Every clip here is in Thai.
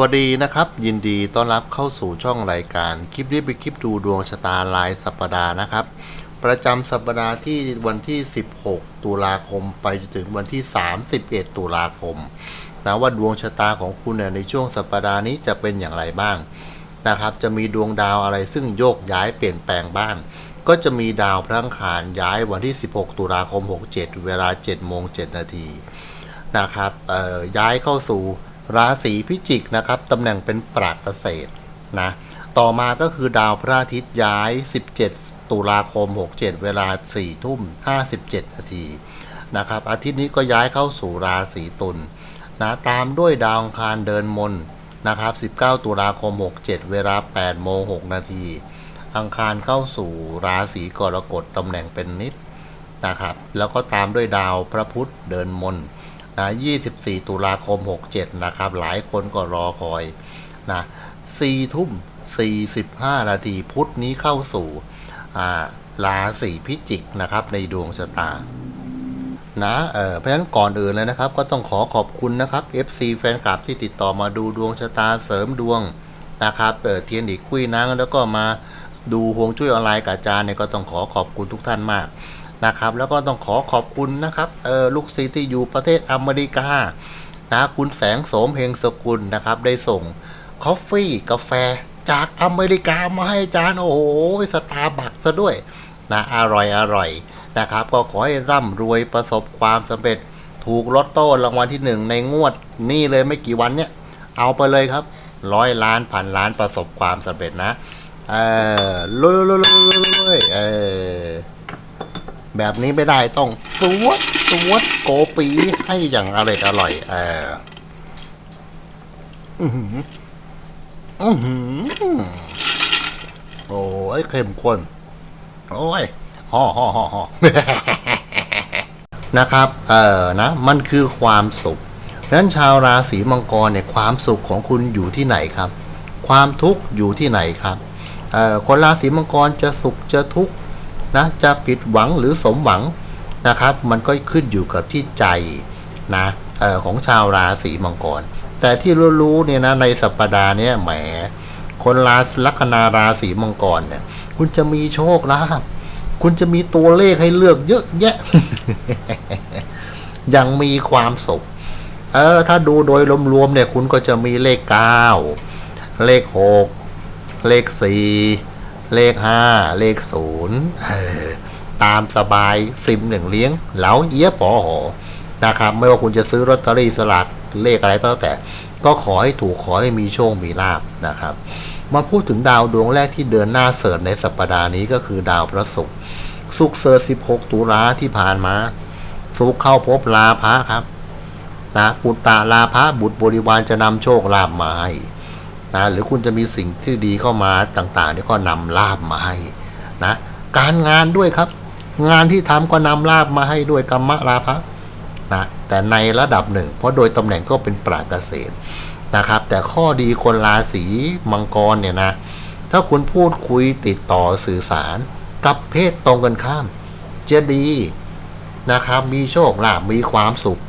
วัสดีนะครับ ยินดีต้อนรับเข้าสู่ช่องรายการ คลิปนี้เป็นคลิปดูดวงชะตารายสัปดาห์นะครับ ประจำสัปดาห์ที่วันที่ 16 ตุลาคมไปจนถึงวันที่ 31 ตุลาคมนะว่าดวงชะตาของคุณในช่วงสัปดาห์นี้จะเป็นอย่างไรบ้างนะครับ จะมีดวงดาวอะไรซึ่งโยกย้ายเปลี่ยนแปลงบ้าง ก็จะมีดาวพระอังคารย้ายวันที่ 16 ตุลาคม 67 เวลา7โมง7นาทีนะครับย้ายเข้าสู่ ราศีพิจิกนะครับตำแหน่งเป็นปราเกษตรนะต่อมาก็คือดาวพระอาทิตย์ย้าย 17 ตุลาคม 67 เวลา 4 ทุ่ม 57 นาทีนะครับอาทิตย์นี้ก็ย้ายเข้าสู่ราศีตุลนะตามด้วยดาวอังคารเดินมนนะครับ 19 ตุลาคม 67 เวลา 8 โมง 6 นาทีอังคารเข้าสู่ราศีกรกฎตำแหน่งเป็นนิดนะครับ แล้วก็ตามด้วยดาวพระพุธเดินมน นะ24 ตุลาคม 67 นะครับ หลายคนก็รอคอยนะ4ทุ่ม 45 นาทีพุธนี้เข้าสู่ราศีพิจิกนะครับในดวงชะตานะเออเพราะฉะนั้นก่อนอื่นเลยนะครับ ก็ต้องขอขอบคุณนะครับ FC แฟนคลับที่ติดต่อมาดูดวงชะตาเสริมดวงนะครับเออเทียนอีกคุยนังแล้วก็มาดูฮวงจุ้ยออนไลน์กับอาจารย์เนี่ยก็ต้องขอขอบคุณทุกท่านมาก นะครับ แล้วก็ต้องขอขอบคุณนะครับเออลูกศิษย์ที่อยู่ประเทศอเมริกานะคุณแสงโสมเฮงสกุลนะครับ ได้ส่งคอฟฟี่กาแฟจากอเมริกามาให้จารย์โอ้โหสตาร์บัคซะด้วยนะอร่อยอร่อยนะครับ ก็ขอให้ร่ำรวยประสบความสำเร็จถูกลอตโต้รางวัลที่หนึ่งในงวดนี่เลยไม่กี่วันเนี่ย เอาไปเลยครับร้อยล้านพันล้านประสบความสำเร็จนะ เออลุยลุยลุยลุยลุยเออ แบบนี้ไม่ได้ต้องสวดสวดโกปีให้อย่างอร่อยอร่อยเอออือหืออือหือโอ้ยเข้มข้นโอ้ยห่อห่อห่อห่อนะครับ เออนะ มันคือความสุขนั้นชาวราศีมังกรเนี่ยความสุขของคุณอยู่ที่ไหนครับ ความทุกข์อยู่ที่ไหนครับเอ่อคนราศีมังกรจะสุขจะทุกข์ นะจะผิดหวังหรือสมหวังนะครับ มันก็ขึ้นอยู่กับที่ใจนะออของชาวราศีมังกร แต่ที่รู้ๆเนี่ยนะในสัปดาห์นี้แหมคนราศีลัคนาราศีมังกรเนี่ย คุณจะมีโชคลาภคุณจะมีตัวเลขให้เลือกเยอะแยะ ยังมีความสุขเออถ้าดูโดยรวมๆเนี่ย คุณก็จะมีเลขเก้าเลขหกเลขสี่ เลขห้าเลขศูนย์ตามสบายซิมหนึ่งเลี้ยง เหลาเอี้ยปอหอนะครับ ไม่ว่าคุณจะซื้อลอตเตอรี่สลากเลขอะไรก็แล้วแต่ ก็ขอให้ถูกขอให้มีโชค มีลาบนะครับ มาพูดถึงดาวดวงแรกที่เดินหน้าเสริร์ในสัปดาห์นี้ก็คือดาวพระศุกร์ศุกร์เสร์16 ตุลาที่ผ่านมาศุกร์เข้าพบลาภะครับนะปุตตาลาภะบุตรบริวารจะนำโชคลาภมาให้ นะหรือคุณจะมีสิ่งที่ดีเข้ามาต่างๆที่ก็นำลาภมาให้นะการงานด้วยครับ งานที่ทำก็นำลาภมาให้ด้วยกรรมะลาภะนะแต่ในระดับหนึ่ง เพราะโดยตำแหน่งก็เป็นปราเกษตรนะครับ แต่ข้อดีคนราศีมังกรเนี่ยนะถ้าคุณพูดคุยติดต่อสื่อสาร กับเพศตรงกันข้าม จะดีนะครับ มีโชคลาภมีความสุข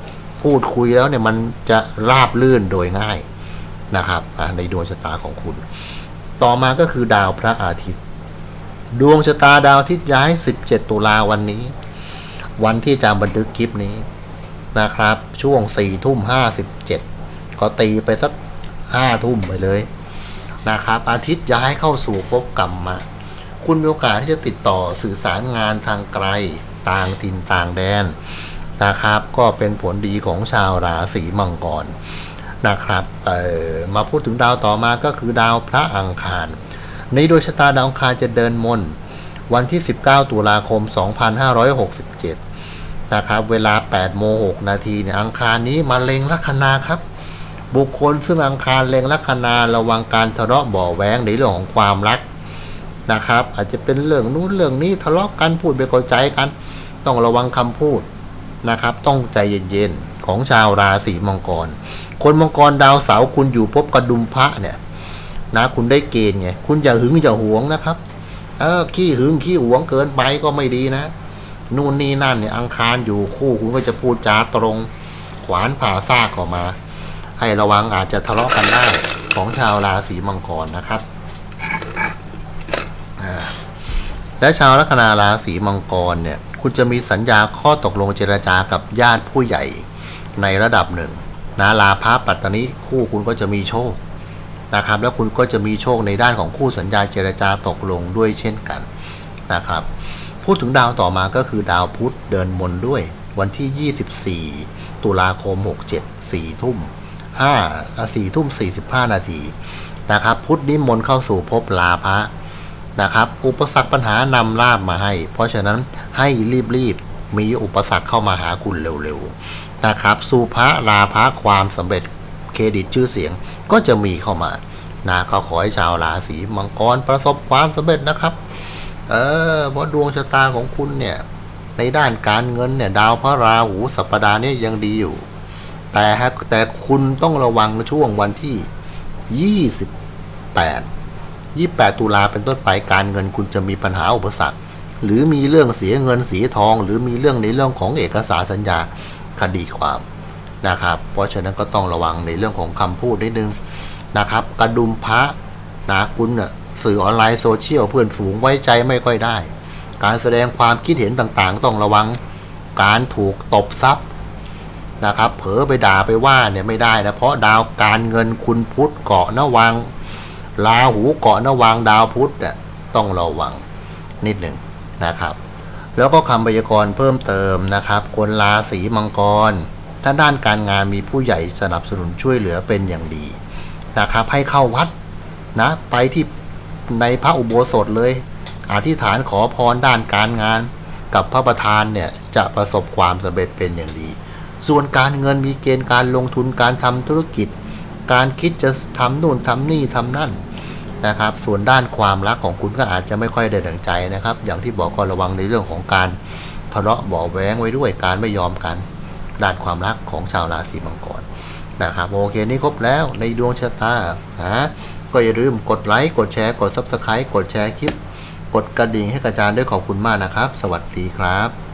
พูดคุยแล้วเนี่ยมันจะราบลื่นโดยง่าย นะครับในดวงชะตาของคุณ ต่อมาก็คือดาวพระอาทิตย์ ดวงชะตาดาวอาทิตย์ย้าย 17 ตุลาวันนี้ วันที่จะบันทึกคลิปนี้นะครับ ช่วง4ทุ่ม57ก็ตีไปสัก5ทุ่มไปเลยนะครับ อาทิตย์ย้ายเข้าสู่ภพกรรมมาคุณมีโอกาสที่จะติดต่อสื่อสารงานทางไกลต่างถิ่นต่างแดนนะครับ ก็เป็นผลดีของชาวราศีมังกร นะครับมาพูดถึงดาวต่อมาก็คือดาวพระอังคารในดวงชะตาดาวอังคารจะเดินมนวันที่ 19 ตุลาคม 2567 นะครับ เวลา8โมง6นาทีเนี่ยอังคารนี้มาเล็งลัคนาครับ บุคคลซึ่งอังคารเล็งลัคนาระวังการทะเลาะบ่อแว้งในเรื่องของความรักนะครับ อาจจะเป็นเรื่องนู้นเรื่องนี้ทะเลาะกันพูดไม่เข้าใจกัน ต้องระวังคำพูดนะครับ ต้องใจเย็นๆของชาวราศีมังกร คนมังกรดาวเสาร์คุณอยู่พบกระดุมพระเนี่ยนะคุณได้เกณฑ์ไงคุณอย่าหึงอย่าหวงนะครับ เออขี้หึงขี้หวงเกินไปก็ไม่ดีนะนู่นนี่นั่นเนี่ยอังคารอยู่คู่คุณก็จะพูดจาตรง ขวานผ่าซากออกมา ให้ระวังอาจจะทะเลาะกันได้ของชาวราศีมังกรนะครับและชาวลัคนาราศีมังกรเนี่ย คุณจะมีสัญญาข้อตกลงเจรจากับญาติผู้ใหญ่ในระดับหนึ่ง นะลาภาปัตตนิคู่คุณก็จะมีโชคนะครับ แล้วคุณก็จะมีโชคในด้านของคู่สัญญาเจรจาตกลงด้วยเช่นกันนะครับ พูดถึงดาวต่อมาก็คือดาวพุธเดินมนด้วย วันที่ 24 ตุลาคม 67 4ทุ่ม5 4ทุ่ม 45 นาทีนะครับ พุธนิมนต์เข้าสู่ภพลาภะนะครับอุปสรรคปัญหานำลาบมาให้ เพราะฉะนั้นให้รีบๆมีอุปสรรคเข้ามาหาคุณเร็วๆ นะครับสู่พระลาภะความสำเร็จเครดิตชื่อเสียงก็จะมีเข้ามานะก็ขอให้ชาวราศีมังกรประสบความสำเร็จนะครับ เออเพราะดวงชะตาของคุณเนี่ย ในด้านการเงินเนี่ย ดาวพระราหูสัปดาห์นี้ยังดีอยู่ แต่ฮะแต่คุณต้องระวังช่วงวันที่ 28 28 ตุลาเป็นต้นไปการเงินคุณจะมีปัญหาอุปสรรค หรือมีเรื่องเสียเงินเสียทอง หรือมีเรื่องในเรื่องของเอกสารสัญญา คดีความนะครับ เพราะฉะนั้นก็ต้องระวังในเรื่องของคำพูดนิดนึงนะครับ กระดุมพระนะคุณน่ะสื่อออนไลน์โซเชียลเพื่อนฝูงไว้ใจไม่ค่อยได้ การแสดงความคิดเห็นต่างๆ ต้องระวังการถูกตบทรัพย์นะครับ เผลอไปด่าไปว่าเนี่ยไม่ได้นะเพราะดาวการเงินคุณพุทธเกาะนวังลาหูเกาะนวังดาวพุธเนี่ยต้องระวังนิดหนึ่งนะครับ แล้วก็คำพยากรณ์เพิ่มเติมนะครับคนราศีมังกร ถ้าด้านการงานมีผู้ใหญ่สนับสนุนช่วยเหลือเป็นอย่างดีนะครับ ให้เข้าวัดนะไปที่ในพระอุโบสถเลย อธิษฐานขอพรด้านการงาน กับพระประธานเนี่ยจะประสบความสำเร็จเป็นอย่างดี ส่วนการเงินมีเกณฑ์การลงทุนการทำธุรกิจ การคิดจะทำนู่นทำนี่ทำนั่น นะครับ ส่วนด้านความรักของคุณก็อาจจะไม่ค่อยได้ดังใจนะครับ อย่างที่บอกก็ระวังในเรื่องของการทะเลาะเบาะแว้งไว้ด้วยการไม่ยอมกันด้านความรักของชาวราศีมังกรนะครับโอเคนี่ครบแล้วในดวงชะตานะก็อย่าลืมกดไลค์กดแชร์กด Subscribe กดแชร์คลิป กดกระดิ่งให้กระจายด้วยขอบคุณมากนะครับ สวัสดีครับ